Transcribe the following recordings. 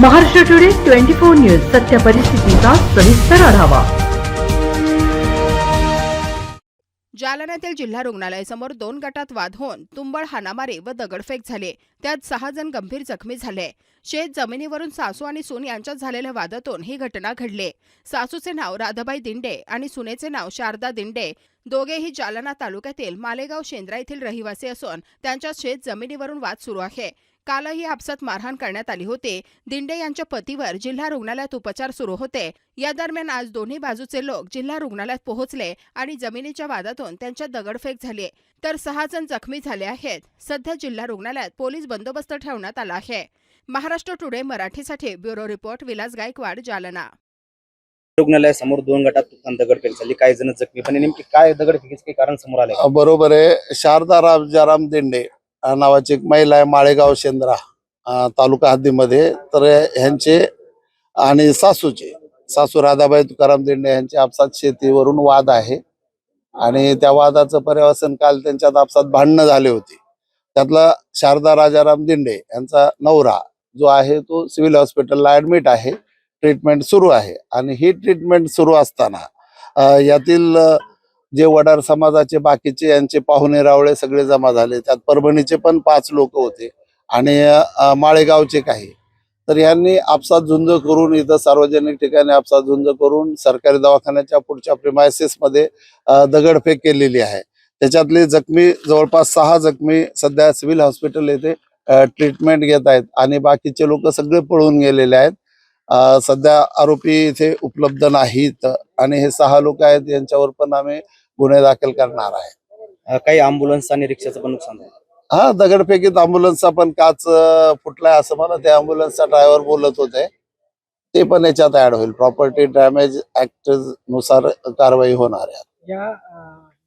Maharashtra today twenty four news सत्य परिस्थितीचा सविस्तर आढावा. जालन्यातील जिल्हा रुग्णालयासमोर दोन गटात वाद होऊन तुंबळ हाणामारी व दगडफेक झाले. त्यात सहा जण गंभीर जखमी झाले. शेत जमिनीवरून सासू आणि सून यांच्यात झालेल्या वादातून ही घटना घडली. सासूचे नाव राधाबाई दिंडे आणि सुनेचे नाव शारदा दिंडे दोघेही जालना तालुक्यातील मालेगाव शेंद्रा येथील रहिवासी असून त्यांच्या शेत जमिनीवरून वाद सुरू आहे. कालही आपसात मारहाण करण्यात आली होती. दिंडे यांच्या पतीवर जिल्हा रुग्णालयात उपचार सुरू होते. या दरम्यान आज दोन्ही बाजूचे लोक जिल्हा रुग्णालयात पोहोचले आणि जमिनीच्या वादातून त्यांच्यात दगडफेक झाली. तर सहा जण जखमी झाले आहेत. सध्या जिल्हा रुग्णालयात पोलीस बंदोबस्त ठेवण्यात आला आहे. महाराष्ट्र टुडे मराठीसाठी ब्युरो रिपोर्ट विलास गायकवाड जालना. रुग्णालयासमोर दोन गटात दगडफेक झाली. काही जण जखमी. पण नेमकी काय दगडफेकीचे कारण समोर आले बरोबर आहे. शारदा राजाराम दिंडे. नावाची एक महिला आहे माळेगाव शेंद्रा तालुका हद्दीमध्ये. तर ह्यांचे आणि सासूचे सासू राधाबाई तुकाराम दिंडे यांचे आपसात शेतीवरून वाद आहे. आणि त्या वादाचं पर्यवसन काल त्यांच्यात आपसात भांडणं झाले होते. त्यातला शारदा राजाराम दिंडे यांचा नवरा जो आहे तो सिव्हिल हॉस्पिटलला ऍडमिट आहे. ट्रीटमेंट सुरू आहे. आणि ही ट्रीटमेंट सुरू असताना यातील जे वडार समाजाचे बाकीचे यांचे पाहुणे रावळे सगळे जमा झाले. त्यात परभणीचे पण पाच लोक होते आणि माळेगावचे काही. तर यांनी आपसात झुंज करून इथं सार्वजनिक ठिकाणी आपसात झुंज करून सरकारी दवाखान्याच्या पुढच्या प्रिमायसेस मध्ये दगडफेक केलेली आहे. त्याच्यातले जखमी जवळपास सहा जखमी सध्या सिव्हिल हॉस्पिटल येथे ट्रीटमेंट घेत आहेत आणि बाकीचे लोक सगळे पळून गेलेले आहेत. सध्या आरोपी इथे उपलब्ध नाहीत आणि हे सहा लोक आहेत यांच्यावर पण आम्ही गुन्हे दाखल करणार आहे. काही अँब्युलन्स आणि रिक्षाचं पण नुकसान झालं. हा दगडफेकीत अँब्युलन्सचा पण काच फुटलाय असं मला त्या अँब्युलन्सचा ड्रायव्हर बोलत होते. ते पण याच्यात ऍड होईल. प्रॉपर्टी डॅमेज ऍक्टनुसार कारवाई होणार आहे. या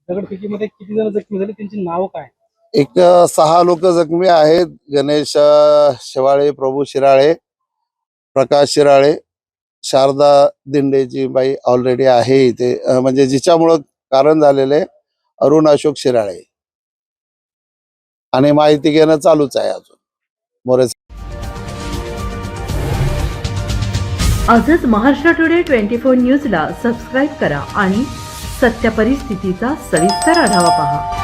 दगडफेकीमध्ये किती जण जखमी झाले? त्यांची नाव काय? एक सहा लोक जखमी आहेत. गणेश शेवाळे प्रभू शिराळे प्रकाश शिराळे शारदा दिंडेची बाई ऑलरेडी आहे इथे. म्हणजे जिच्यामुळं कारण झालेले अरुण अशोक शिराळे. आणि माहिती घेणं चालूच आहे अजून. मोरे आजच महाराष्ट्र टुडे ट्वेंटी फोर न्यूजला सबस्क्राईब करा आणि सत्य परिस्थितीचा सविस्तर आढावा पहा.